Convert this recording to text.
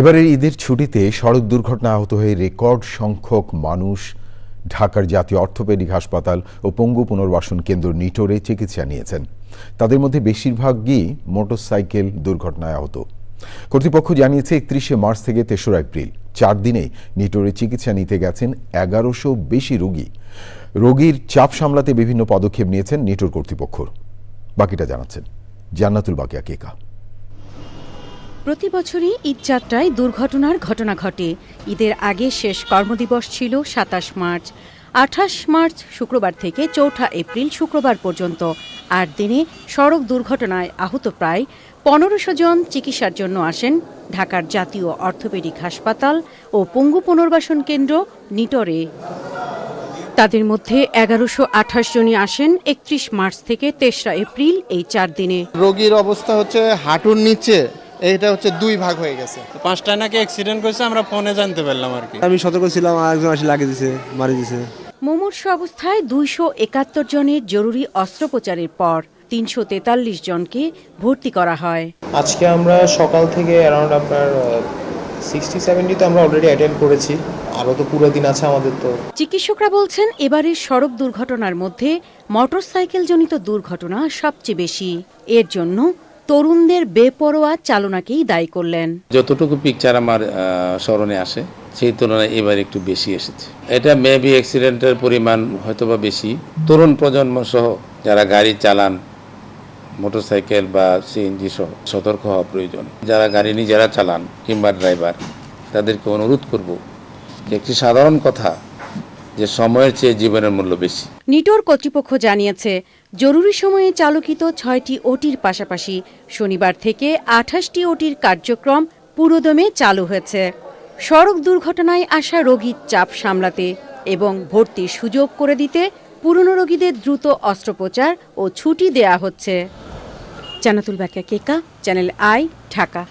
এবারের ঈদের ছুটিতে সড়ক দুর্ঘটনা আহত হয়ে রেকর্ড সংখ্যক মানুষ ঢাকার জাতীয় অর্থোপেডিক হাসপাতাল ও পঙ্গু পুনর্বাসন কেন্দ্র নিটোরে চিকিৎসা নিয়েছেন। তাদের মধ্যে বেশিরভাগই মোটরসাইকেল দুর্ঘটনায় আহত। কর্তৃপক্ষ জানিয়েছে, একত্রিশে মার্চ থেকে তেসরা এপ্রিল, চার দিনে নিটোরে চিকিৎসা নিতে গেছেন এগারোশো বেশি রোগী। রোগীর চাপ সামলাতে বিভিন্ন পদক্ষেপ নিয়েছেন নিটোর কর্তৃপক্ষ। বাকিটা জানাচ্ছেন জান্নাতুল বাকিয়া কেকা প্রতি বছরই ঈদযাত্রায় দুর্ঘটনার ঘটনা ঘটে। ঈদের আগে শেষ কর্মদিবস ছিল সাতাশ মার্চ। আঠাশ মার্চ শুক্রবার থেকে চৌঠা এপ্রিল শুক্রবার পর্যন্ত। আট দিনে সড়ক দুর্ঘটনায় আহত প্রায় পনেরোশো জন চিকিৎসার জন্য আসেন ঢাকার জাতীয় অর্থোপেডিক হাসপাতাল ও পঙ্গু পুনর্বাসন কেন্দ্র নিটরে। তাদের মধ্যে এগারোশো আঠাশ জনই আসেন একত্রিশ মার্চ থেকে তেসরা এপ্রিল এই চার দিনে। রোগীর অবস্থা হচ্ছে হাঁটুর নিচে। এটা হচ্ছে দুই ভাগ হয়ে গেছে। পাঁচটায় নাকি অ্যাক্সিডেন্ট করেছে আমরা ফোনে জানতে পারলাম আর কি। আমি সতর্ক ছিলাম আর একজন আসে লাগিয়ে দিছে মারি দিছে। মুমূর্ষ অবস্থায় দুইশো একাত্তর জনের জরুরি অস্ত্রোপচারের পর তিনশো তেতাল্লিশ জনকে ভর্তি করা হয়। আজকে আমরা সকাল থেকে অ্যারাউন্ড আপনার সিক্সটি সেভেন্টি তো আমরা অলরেডি অ্যাটেন্ড করেছি। আরও তো পুরো দিন আছে আমাদের তো। চিকিৎসকরা বলছেন এবারের সড়ক দুর্ঘটনার মধ্যে মোটরসাইকেলজনিত দুর্ঘটনা সবচেয়ে বেশি। এর জন্য তরুণদের বেপরোয়া চালনাকেই দায়ী করলেন। যতটুকু পিকচার আমার স্মরণে আসে, সেই তুলনায় এবার একটু বেশি এসেছে। এটা মেবি অ্যাক্সিডেন্টের পরিমাণ হয়তোবা বেশি। তরুণ প্রজন্ম সহ যারা গাড়ি চালান মোটরসাইকেল বা সিএনজি সহ, সতর্ক হওয়া প্রয়োজন। যারা গাড়ি নিজেরা চালান কিংবা ড্রাইভার তাদেরকে অনুরোধ করব একটি সাধারণ কথা যে সময়ের চেয়ে জীবনের মূল্য বেশি। নিটোর কর্তৃপক্ষ জানিয়েছে, জরুরি সময়ে চালকিত ছয়টি ওটির পাশাপাশি শনিবার থেকে আঠাশটি ওটির কার্যক্রম পুরোদমে চালু হয়েছে। সড়ক দুর্ঘটনায় আসা রোগীর চাপ সামলাতে এবং ভর্তির সুযোগ করে দিতে পুরনো রোগীদের দ্রুত অস্ত্রোপচার ও ছুটি দেয়া হচ্ছে। Jannatul Bakiya Keka Channel I, Dhaka.